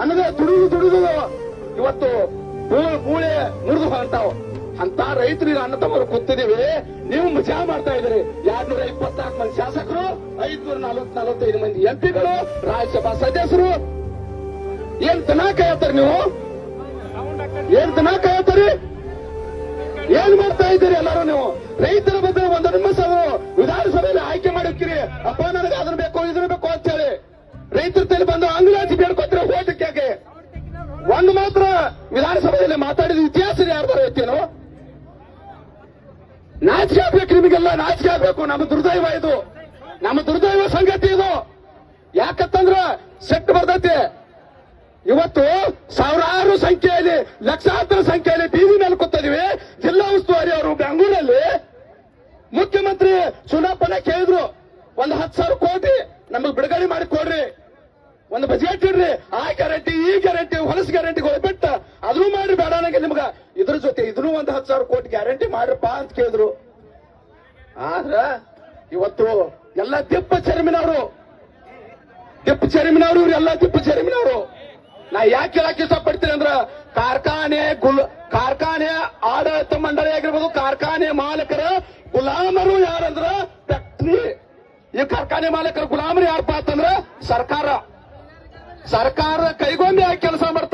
ಅನ್ನದ ದುಡಿದು ದುಡಿದು ಇವತ್ತು ಮೂಳೆ ಮುರಿದು ಹೊಂಟಾವ್ ಅಂತ ರೈತರಿಗೆ ಅನ್ನ ತಮ್ಮರು ಕೂತಿದೀವಿ ನೀವು ಮಜಾ ಮಾಡ್ತಾ ಇದ್ರಿ ಎರಡ್ನೂರ ಇಪ್ಪತ್ನಾಲ್ಕು ಮಂದಿ ಶಾಸಕರು ಐದ್ನೂರ ನಲವತ್ ನಲವತ್ತೈದು ಮಂದಿ ಎಂಪಿಗಳು, ರಾಜ್ಯಸಭಾ ಸದಸ್ಯರು. ಏನ್ ದನ ಕಾಯತ್ತಾರೆ ನೀವು? ಏನ್ ದನ ಕಾಯತ್ತಾರೆ ಏನ್ ಮಾಡ್ತಾ ಇದ್ದೀರಿ ಎಲ್ಲರೂ ನೀವು? ರೈತರ ಬಗ್ಗೆ ಒಂದು ನಿಮಿಷ ವಿಧಾನಸಭೆಯಲ್ಲಿ ಆಯ್ಕೆ ಮಾಡಿರ್ತೀರಿ. ಅಪ್ಪ, ನನಗೆ ಅದನ್ನ ಬೇಕು, ಇದನ್ನ ಬೇಕು ಅಂತ ಹೇಳಿ. ರೈತರ ತಲೆ ಬಂದು ಅಂಗ್ಲಾಜಿ ಬೇಡ್ಕೊತೀರ ಯಾಕೆ ಒಂದು ಮಾತ್ರ ವಿಧಾನಸಭೆಯಲ್ಲಿ ಮಾತಾಡಿದ ಇತಿಹಾಸ ಯಾರು ಐತೇನು ನಾಚಿಕೆ ಆಗ್ಬೇಕು ನಿಮಗೆಲ್ಲ, ನಾಚಿಕೆ ಆಗ್ಬೇಕು. ನಮ್ಮ ದುರ್ದೈವ ಇದು. ನಮ್ಮ ದುರ್ದೈವ ಸಂಗತಿ ಇದು. ಯಾಕಂತಂದ್ರ ಸೆಟ್ ಬರ್ತೈತಿ. ಇವತ್ತು ಸಾವಿರಾರು ಸಂಖ್ಯೆಯಲ್ಲಿ, ಲಕ್ಷಾಂತರ ಸಂಖ್ಯೆಯಲ್ಲಿ ಬೀದಿ ಮೇಲೆ ಕೂತಿದೀವಿ. ಜಿಲ್ಲಾ ಉಸ್ತುವಾರಿ ಅವರು ಬೆಂಗಳೂರಲ್ಲಿ ಮುಖ್ಯಮಂತ್ರಿ ಚುನಾವಣೆ ಕೇಳಿದ್ರು. ಒಂದು ಹತ್ತು ಸಾವಿರ ಕೋಟಿ ನಮಗೆ ಬಿಡುಗಡೆ ಮಾಡಿ ಕೊಡ್ರಿ. ಒಂದು ಬಜೆಟ್ ಇಡ್ರಿ ಆ ಗ್ಯಾರಂಟಿ, ಈ ಗ್ಯಾರಂಟಿ, ಹೊಲಸು ಗ್ಯಾರಂಟಿಗಳು ಬಿಟ್ಟ. ಅದನ್ನು ಮಾಡ್ರಿ ಬೇಡ ನನಗೆ ನಿಮ್ಗ. ಇದ್ರ ಜೊತೆ ಇದನ್ನು ಒಂದು ಹತ್ತು ಸಾವಿರ ಕೋಟಿ ಗ್ಯಾರಂಟಿ ಮಾಡ್ರಪ್ಪ ಅಂತ ಕೇಳಿದ್ರು. ಆದ್ರ ಇವತ್ತು ಎಲ್ಲ ದಿಪ್ಪ ಚರ್ಮಿನವರು ದಿಪ್ಪ ಚರ್ಮಿನವರು ಎಲ್ಲ ದಿಪ್ಪ ಚರ್ಮಿನವರು ನಾ ಯಾಕೆ ಹೇಳಕ್ ಇಷ್ಟಪಡ್ತೀನಿ ಅಂದ್ರ ಕಾರ್ಖಾನೆ ಗುಲ್, ಕಾರ್ಖಾನೆ ಆಡಳಿತ ಮಂಡಳಿ ಆಗಿರ್ಬೋದು, ಕಾರ್ಖಾನೆ ಮಾಲಕರ ಗುಲಾಮರು ಯಾರಂದ್ರ ಫ್ಯಾಕ್ಟ್ರಿ ಈ ಕಾರ್ಖಾನೆ ಮಾಲಕರ ಗುಲಾಮರು ಯಾರಪ್ಪ ಅಂತಂದ್ರ ಸರ್ಕಾರ. ಸರ್ಕಾರ ಕೈಗೊಂಬೆ ಆಗಿ ಕೆಲಸ ಮಾಡ್ತಾ ಇದ್ದಾರೆ